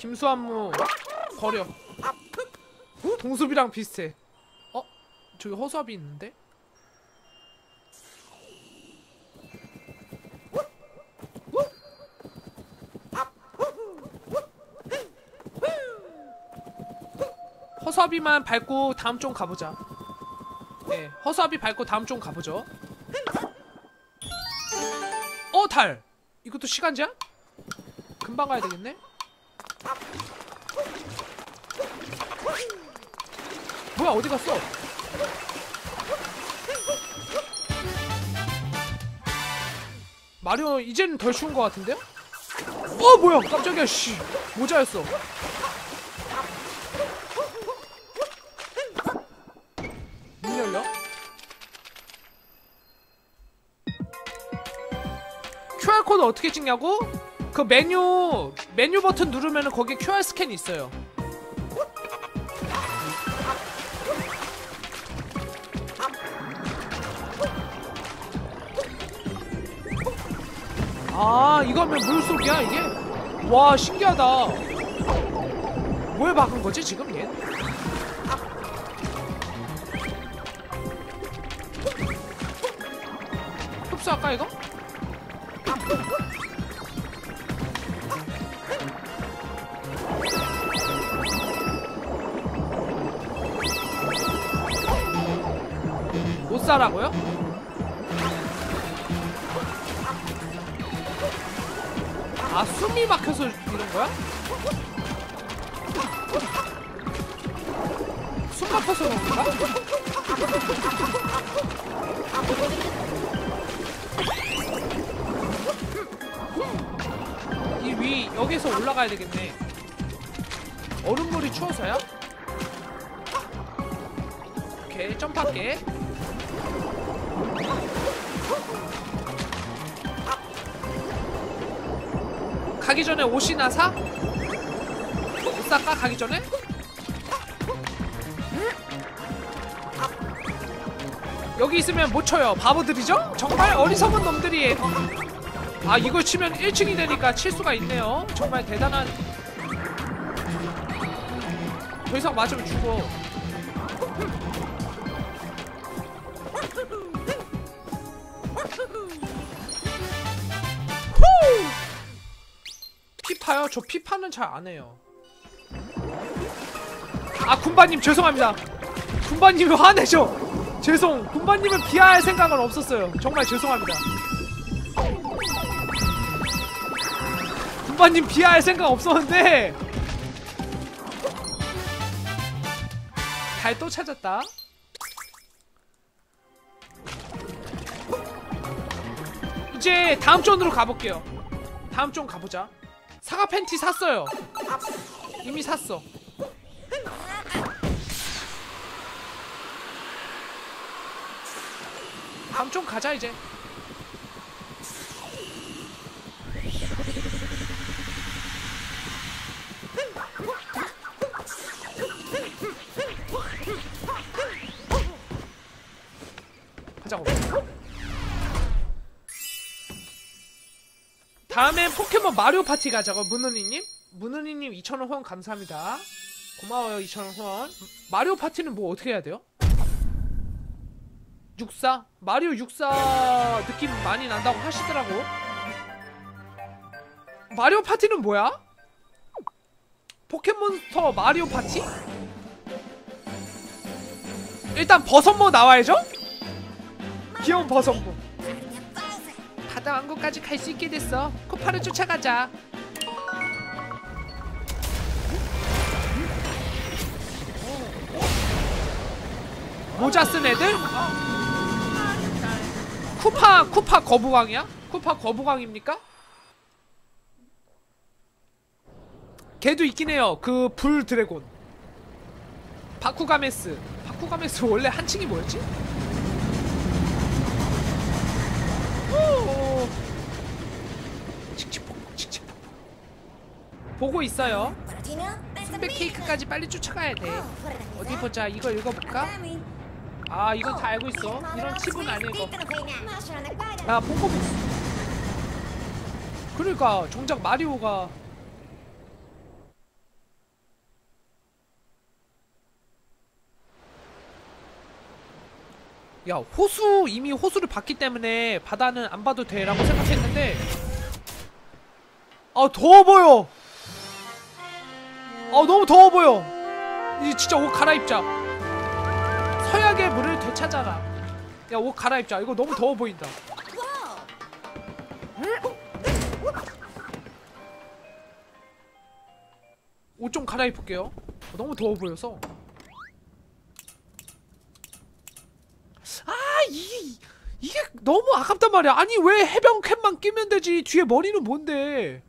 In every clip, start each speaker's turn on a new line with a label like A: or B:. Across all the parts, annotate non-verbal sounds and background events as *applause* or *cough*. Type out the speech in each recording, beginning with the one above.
A: 김수한무 버려 동숲이랑 비슷해 어? 저기 허수아비 있는데? 허수아비만 밟고 다음 종 가보자 네 허수아비 밟고 다음 종 가보죠 어 달! 이것도 시간제한? 금방 가야 되겠네? 뭐야 어디 갔어? 마리오 이제는 덜 쉬운 것 같은데요? 어 뭐야 깜짝이야 씨 모자였어 문 열려? QR코드 어떻게 찍냐고? 그 메뉴 메뉴 버튼 누르면은 거기에 QR 스캔 있어요 아 이거면 물속이야 이게? 와 신기하다 뭐에 박은 거지 지금 얘? 흡수할까 이거? 아 숨이 막혀서 이런 거야? 숨 막혀서 그런 건가? 이 위 여기서 올라가야 되겠네 얼음물이 추워서야? 오케이 점프할게 가기 전에 옷이나 사? 옷 살까 가기 전에? 여기 있으면 못 쳐요 바보들이죠? 정말 어리석은 놈들이 아 이걸 치면 1층이 되니까 칠 수가 있네요 정말 대단한 더 이상 맞으면 죽어 파요? 저 피파는 잘 안 해요. 아 군바님 죄송합니다. 군바님이 화내죠. 죄송. 군바님은 비하할 생각은 없었어요. 정말 죄송합니다. 군바님 비하할 생각 없었는데 달 또 찾았다. 이제 다음 존으로 가볼게요. 다음 존 가보자. 사과 팬티 샀어요. 이미 샀어. 존 가자 이제. 다음엔 포켓몬 마리오 파티 가자고 문은이님 문은이님 2,000원 후원 감사합니다 고마워요 2,000원 후원 마리오 파티는 뭐 어떻게 해야 돼요? 육사? 마리오 육사 느낌 많이 난다고 하시더라고 마리오 파티는 뭐야? 포켓몬스터 마리오 파티? 일단 버섯모 나와야죠? 귀여운 버섯모 바다 왕국까지 갈 수 있게 됐어. 코파를 쫓아가자. 모자 쓴 애들? 쿠파 쿠파 거부광이야? 쿠파 거부광입니까? 걔도 있긴 해요. 그 불 드래곤. 바쿠가메스. 바쿠가메스 원래 한칭이 뭐였지? 보고 있어요. 순백 케이크까지 빨리 쫓아가야 돼. 어디 보자. 이거 읽어볼까? 아 이건 다 알고 있어. 이런 칩은 안 읽어 아 포코보스 그러니까 정작 마리오가 야 호수 이미 호수를 봤기 때문에 바다는 안 봐도 돼라고 생각했는데. 아 더워 보여! 아 너무 더워 보여. 이제 진짜 옷 갈아입자. 서약의 물을 되찾아라. 야 옷 갈아입자. 이거 너무 더워 보인다. 옷 좀 갈아입을게요. 어, 너무 더워 보여서. 아 이게 이게 너무 아깝단 말이야. 아니 왜 해병 캡만 끼면 되지? 뒤에 머리는 뭔데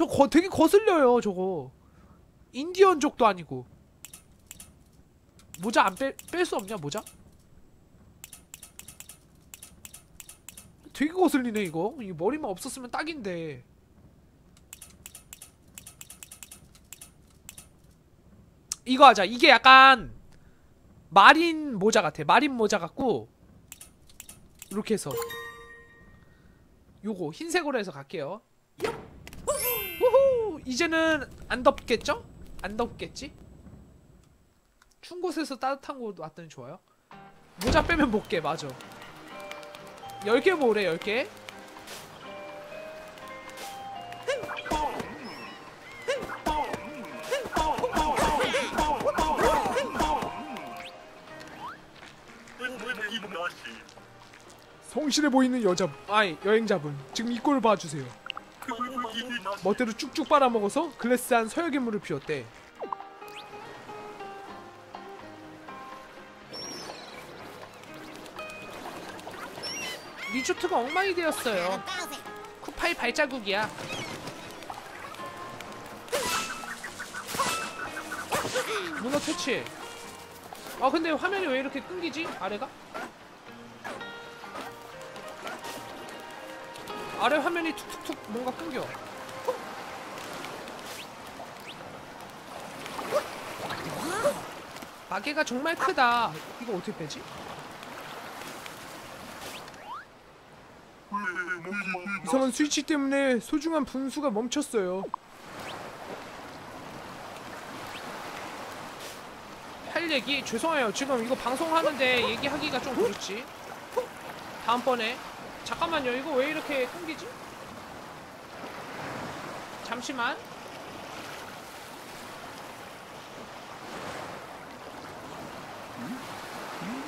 A: 저 거, 되게 거슬려요 저거. 인디언족도 아니고. 모자 안 뺄 수 없냐 모자? 되게 거슬리네 이거. 이 머리만 없었으면 딱인데. 이거 하자. 이게 약간 마린 모자 같아. 마린 모자 같고 이렇게 해서. 요거 흰색으로 해서 갈게요 이제는 안 덥겠죠? 안 덥겠지? 추운 곳에서 따뜻한 곳 왔더니 좋아요? 모자 빼면 못게 맞아. 10개 모으래 10개. 성실해 보이는 여자 아이 여행자분. 지금 이 꼴을 봐주세요 멋대로 쭉쭉 빨아먹어서 글래스한 서역의 물을 피웠대 리조트가 엉망이 되었어요 쿠파이 발자국이야 문어 퇴치 아 근데 화면이 왜 이렇게 끊기지? 아래가? 아래 화면이 툭툭툭 뭔가 끊겨. 마개가 정말 크다. 이거 어떻게 빼지? 이상한 스위치 때문에 소중한 분수가 멈췄어요. 할 얘기? 죄송해요. 지금 이거 방송하는데 얘기하기가 좀 그렇지. 다음번에. 잠깐만요. 이거 왜 이렇게 끊기지? 잠시만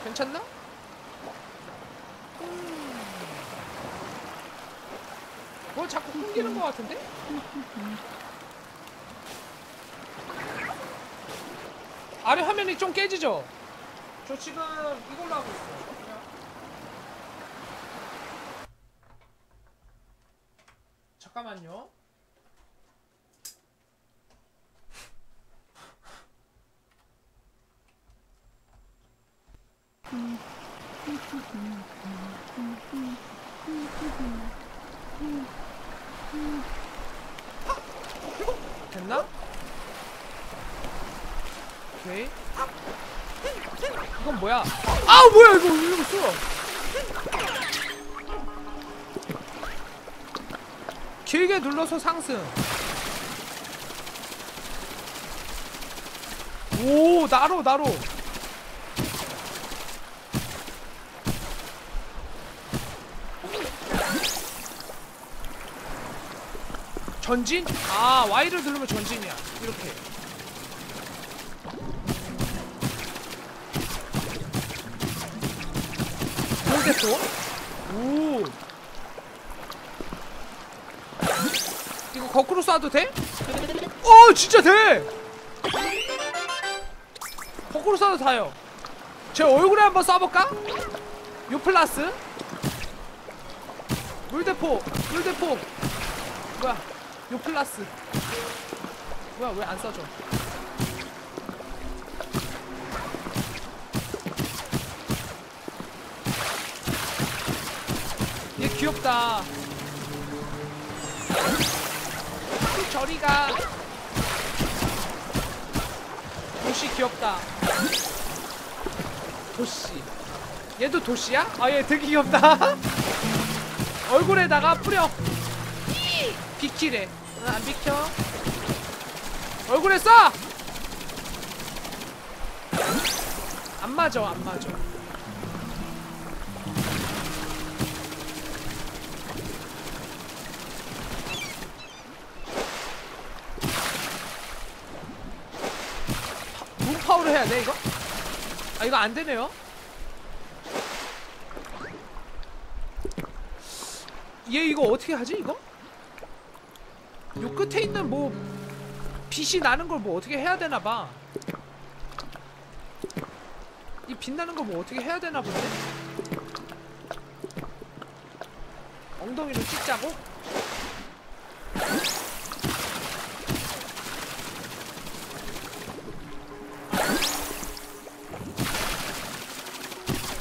A: 괜찮나? 뭐 자꾸 끊기는 것 같은데? 아래 화면이 좀 깨지죠? 저 지금 이걸로 하고 있어요. 잠깐만요 됐나? 오케이 이건 뭐야 아 뭐야 이거 왜 이러고 길게 눌러서 상승. 오 나로 나로. 전진? 아 Y를 누르면 전진이야. 이렇게 모르겠어? 오 이거 거꾸로 쏴도 돼? 어 진짜 돼! 거꾸로 쏴도 다요 제 얼굴에 한번 쏴볼까? 요 플러스 물대포 물대포 뭐야 요 플러스 뭐야 왜 안 쏴줘 귀엽다. 저리가. 도시 귀엽다. 도시. 얘도 도시야? 아 얘 되게 귀엽다. *laughs* 얼굴에다가 뿌려. 비키래. 응, 안 비켜. 얼굴에 쏴! 안 맞아 안 맞아 아 이거 안 되네요 얘 이거 어떻게 하지 이거? 요 끝에 있는 뭐 빛이 나는 걸 뭐 어떻게 해야 되나 봐. 이 빛나는 걸 뭐 어떻게 해야 되나 본데? 엉덩이로 찍자고?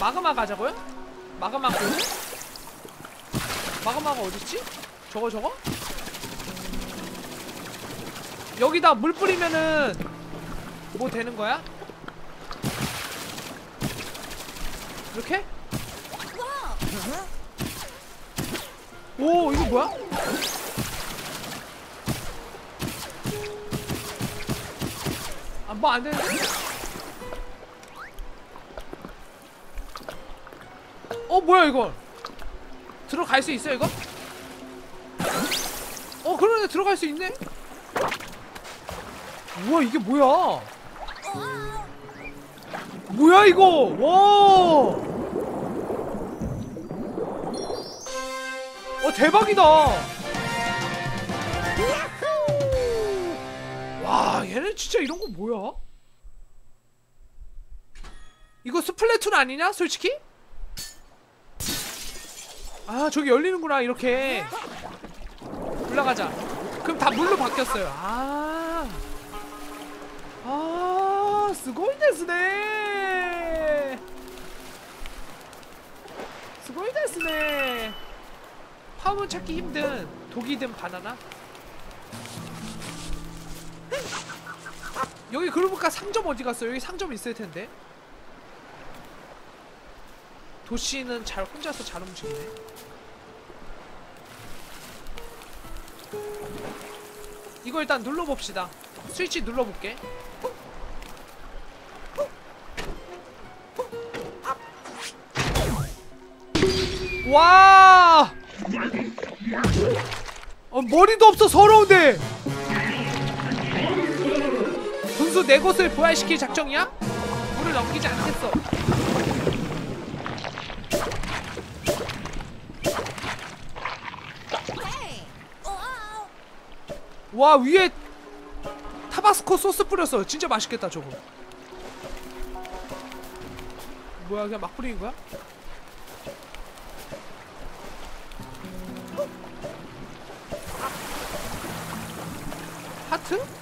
A: 마그마 가자고요? 마그마 고 마그마가 어딨지? 저거 저거? 여기다 물 뿌리면은 뭐 되는 거야? 이렇게? 오 이거 뭐야? 아 뭐 안 되는데? 뭐야 이거? 들어갈 수 있어 이거? 어 그러네 들어갈 수 있네? 우와 이게 뭐야? 뭐야 이거? 와! 어 대박이다. 와 얘는 진짜 이런 거 뭐야? 이거 스플래툰 아니냐 솔직히? 아 저기 열리는구나 이렇게 올라가자 그럼 다 물로 바뀌었어요 아 아, 스고이 데스네. 스고이 데스네. 파문 찾기 힘든 독이 든 바나나. 여기 그러고 보니까 상점 어디 갔어? 여기 상점 있을 텐데. 도시는 잘 혼자서 잘 움직이네. 이거 일단 눌러봅시다. 스위치 눌러볼게. 와! 어, 머리도 없어 서러운데. 분수 내 것을 부활시킬 작정이야? 물을 넘기지 않겠어. 와 위에 타바스코 소스 뿌렸어. 진짜 맛있겠다 저거. 뭐야 그냥 막 뿌리는 거야? 하트?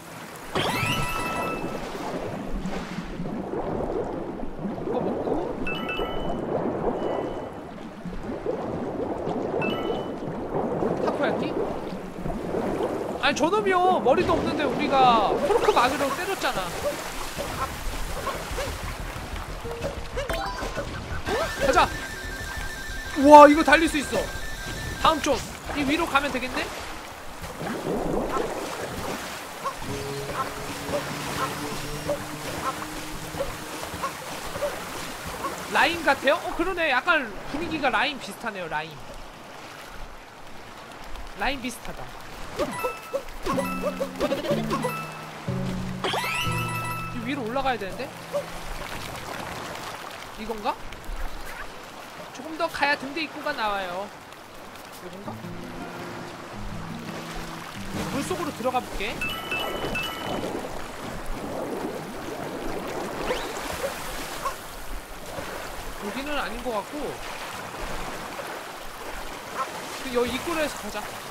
A: 저놈이요 머리도 없는데 우리가 포르크 마개로 때렸잖아. 가자. 우와 이거 달릴 수 있어. 다음 쪽. 이 위로 가면 되겠네? 라인 같아요? 어 그러네. 약간 분위기가 라인 비슷하네요 라인. 라인 비슷하다. 이 위로 올라가야 되는데? 이건가? 조금 더 가야 등대 입구가 나와요 이건가? 물속으로 들어가 볼게 여기는 아닌 것 같고 그 여기 입구로 해서 가자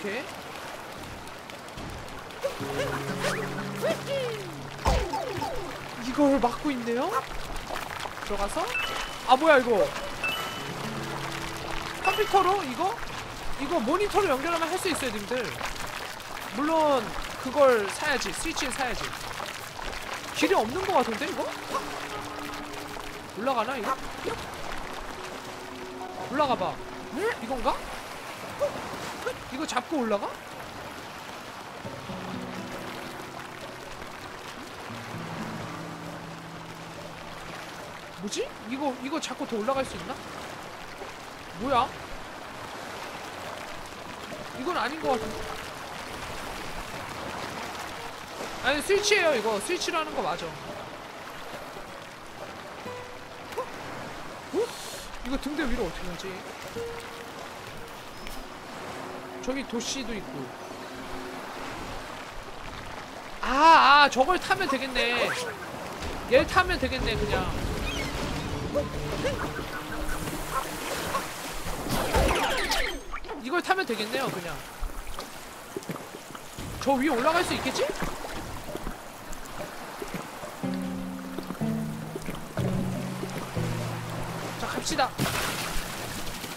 A: 오케이 이걸 막고 있네요? 들어가서 아 뭐야 이거 컴퓨터로 이거? 이거 모니터로 연결하면 할 수 있어요 님들 물론 그걸 사야지 스위치를 사야지 길이 없는 것 같은데 이거? 올라가나 이거? 올라가봐 이건가? 이거 잡고 올라가? 뭐지? 이거 이거 잡고 더 올라갈 수 있나? 뭐야? 이건 아닌 것 같은데? 아니 스위치에요 이거 스위치라는 거 맞아 어? 어? 이거 등대 위로 어떻게 하지? 저기 도시도 있고. 아, 아 저걸 타면 되겠네. 얘를 타면 되겠네 그냥. 이걸 타면 되겠네요 그냥. 저 위에 올라갈 수 있겠지? 자 갑시다.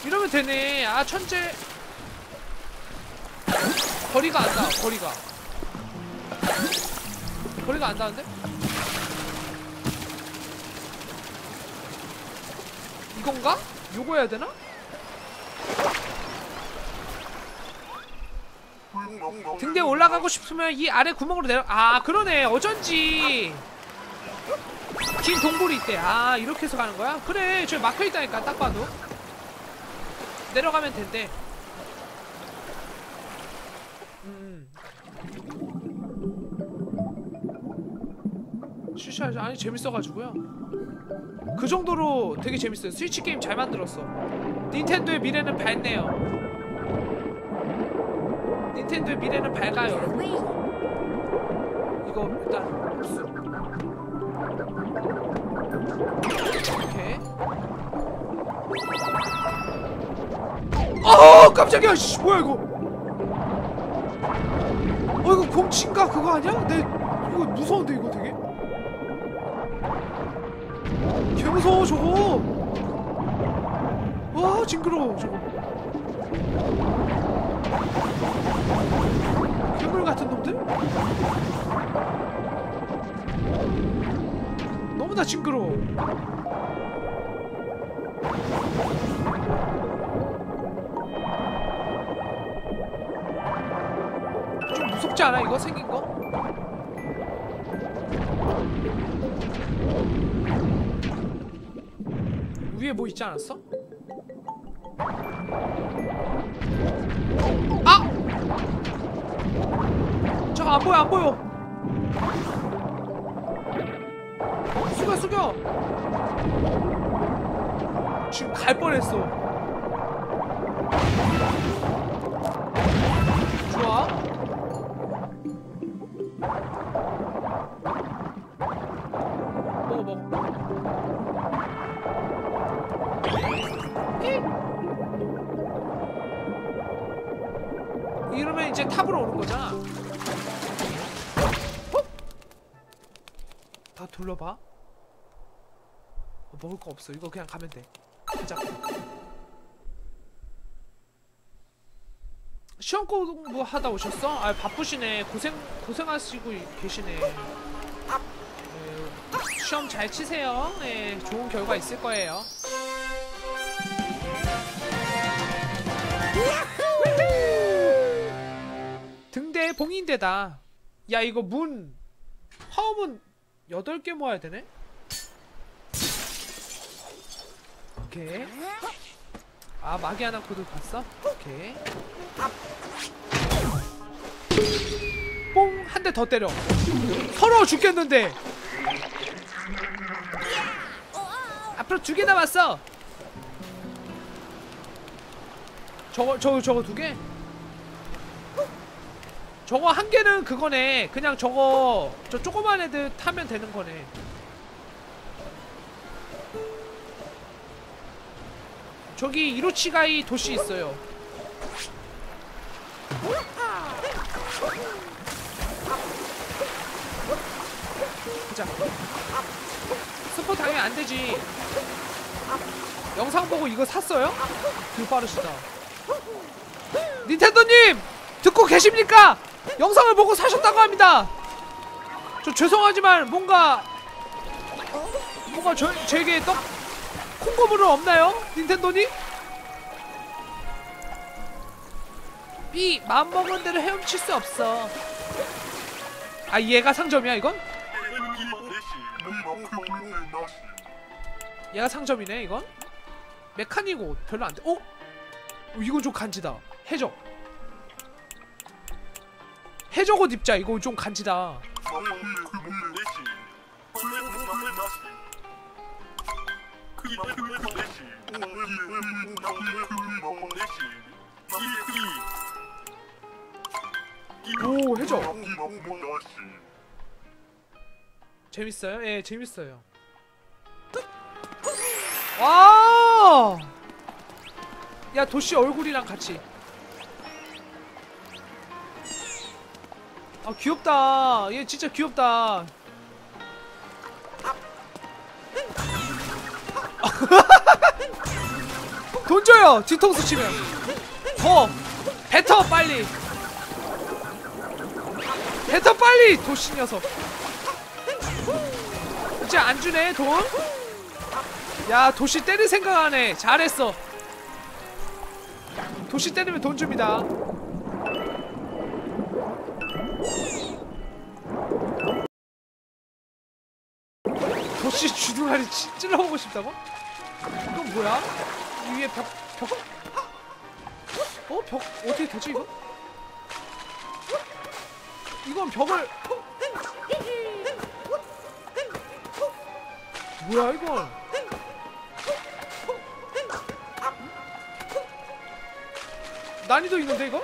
A: 이러면 되네. 아 천재 거리가 안 나, 거리가. 거리가 안 나는데? 이건가? 요거 해야 되나? 등대 올라가고 싶으면 이 아래 구멍으로 내려 아 그러네 어쩐지 긴 동굴이 있대 아 이렇게 해서 가는 거야? 그래 저기 막혀있다니까 딱 봐도 내려가면 된대 음. 슈샤 아니 재밌어가지고요. 그 정도로 되게 재밌어요. 스위치 게임 잘 만들었어. 닌텐도의 미래는 밝네요. 닌텐도의 미래는 밝아요, 여러분. 이거 일단 흡수. 이렇게. 어 깜짝이야. 씨, 뭐야 이거? 어 이거 공치인가 그거 아니야? 내 이거 무서운데 이거 되게 무서워 저거. 와 징그러워 저거. 괴물 같은 놈들? 너무나 징그러워. 좀 무섭지 않아 이거? 생긴 거? 위에 뭐 있지 않았어? 아! 저거 안 보여 안 보여 숙여 숙여 지금 갈 뻔했어 다 둘러봐 어, 먹을 거 없어 이거 그냥 가면 돼 가자 시험 공부 하다 오셨어? 아 바쁘시네 고생 고생하시고 계시네 네, 시험 잘 치세요. 네, 좋은 결과 있을 거예요. 등대 봉인대다. 야 이거 문 화음은 8개 모아야 되네? 오케이. 아 마기아나 코드 봤어? 오케이. 뽕! 한 대 더 때려. 서러워 죽겠는데. 앞으로 두 개 남았어. 저거 저거 저거 두 개? 저거 한 개는 그거네. 그냥 저거 저 조그만 애들 타면 되는 거네. 저기 이로치가이 도시 있어요. 보자. 스포 당연히 안 되지. 영상 보고 이거 샀어요? 되게 빠르시다. 닌텐도님! 듣고 계십니까? 영상을 보고 사셨다고 합니다! 저 죄송하지만 뭔가 뭔가 저, 저에게 떡 콩고물은 없나요? 닌텐도님? 삐 마음먹은 대로 헤엄칠 수 없어 아 얘가 상점이야 이건? 얘가 상점이네 이건 메카닉 옷 별로 안 돼 어? 어, 이거 좀 간지다 해적 해적 옷 입자. 이거 좀 간지다. 오 해적. 재밌어요? 예 재밌어요. 와! 야 도시 얼굴이랑 같이 아 귀엽다 얘 진짜 귀엽다 *laughs* 돈 줘요 뒤통수 치면 더 뱉어 빨리 뱉어 빨리 도시 녀석 이제 안 주네 돈? 야 도시 때릴 생각 안 해. 잘했어. 도시 때리면 돈 줍니다. 찔러보고 싶다고? 이건 뭐야? 이 위에 벽, 벽? 어? 벽 어떻게 되지 이거? 이건 벽을 뭐야 이건? 난이도 있는데 이거?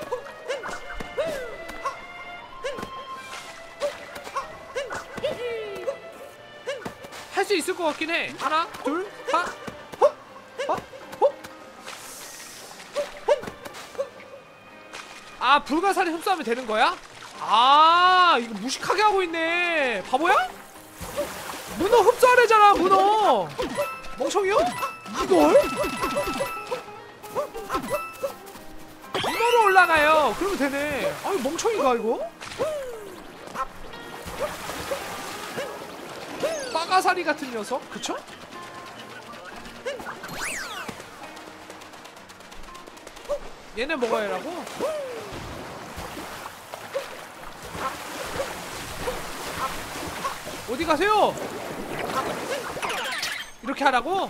A: 것 같긴 해. 하나, 둘, 하. 아 불가사리 흡수하면 되는 거야? 아 이거 무식하게 하고 있네. 바보야? 문어 흡수하래잖아 문어. 멍청이요? 이걸? 문어로 올라가요. 그러면 되네. 아이 멍청이가 이거? 빠가사리 같은 녀석, 그쵸? 얘네 먹어야 라고? 어디 가세요? 이렇게 하라고?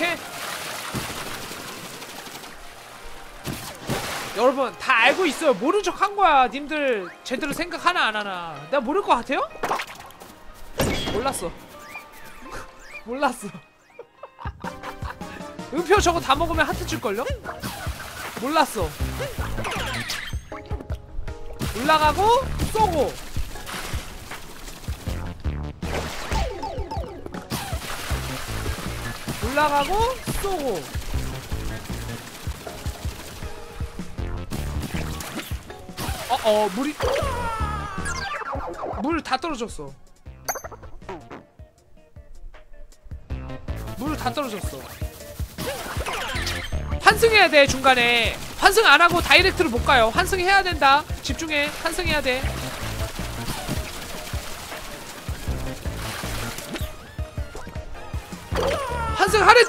A: 이렇게? 여러분 다 알고 있어요. 모른 척 한 거야. 님들 제대로 생각 하나 안 하나. 내가 모를 것 같아요? 몰랐어. *laughs* 몰랐어. *laughs* 음표 저거 다 먹으면 하트 줄걸요? 몰랐어. 올라가고 쏘고 올라가고 쏘고. 어어 물이. 물 다 떨어졌어. 물 다 떨어졌어. 환승해야 돼 중간에. 환승 안 하고 다이렉트로 못 가요. 환승해야 된다. 집중해. 환승해야 돼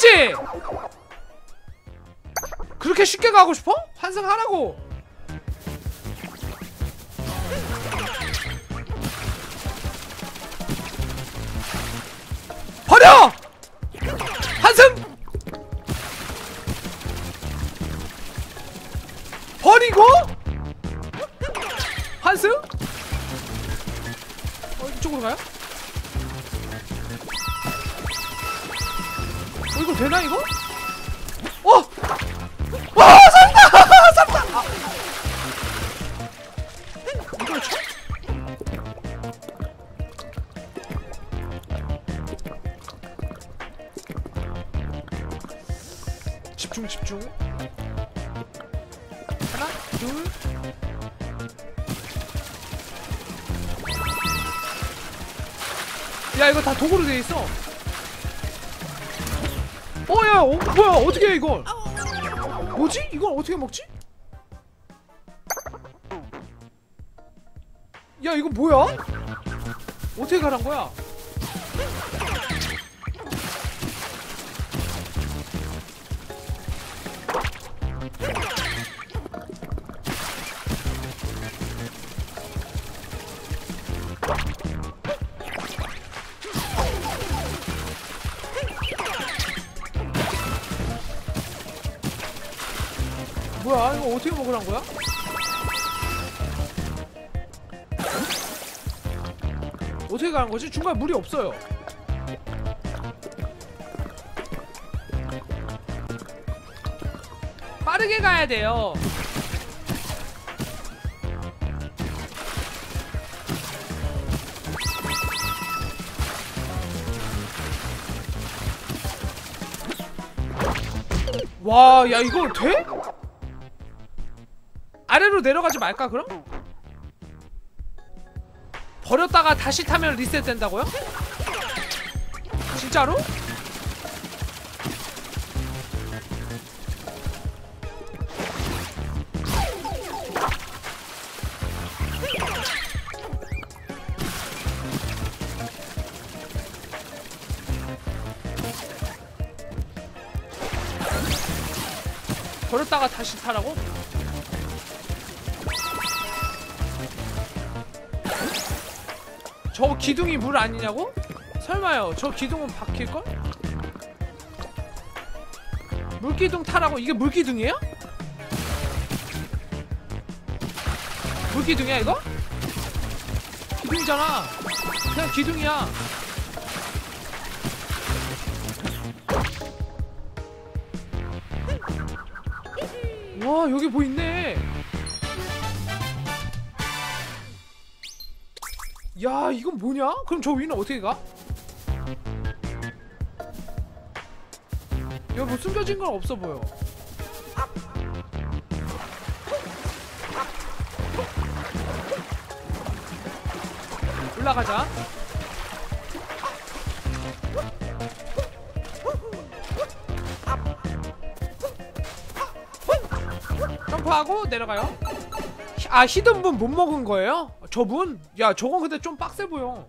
A: 하랬지! 그렇게 쉽게 가고 싶어? 환승 하라고! 버려! 환승! 버리고? 환승? 어 이쪽으로 가요? 어 이거 되나 이거? 어! 와 산다! *laughs* 산다! 아. 집중 집중 하나 둘 야, 이거 다 도구로 돼 있어. 어, 뭐야? 어떻게 해 이걸? 뭐지? 이걸 어떻게 먹지? 야, 이거 뭐야? 어떻게 가란 거야? 어떻게 먹으란 거야? 어떻게 가는 거지? 중간에 물이 없어요. 빠르게 가야 돼요. 와, 야 이거 돼? 아래로 내려가지 말까 그럼? 버렸다가 다시 타면 리셋 된다고요? 진짜로? 버렸다가 다시 타라고? 기둥이 물 아니냐고? 설마요 저 기둥은 박힐걸? 물기둥 타라고 이게 물기둥이에요? 물기둥이야 이거? 기둥이잖아 그냥 기둥이야 와 여기 뭐 있네 야 이건 뭐냐? 그럼 저 위는 어떻게 가? 여기 뭐 숨겨진 건 없어 보여 올라가자 점프하고 내려가요 히- 아 히든분 못 먹은 거예요? 저분? 야 저건 근데 좀 빡세 보여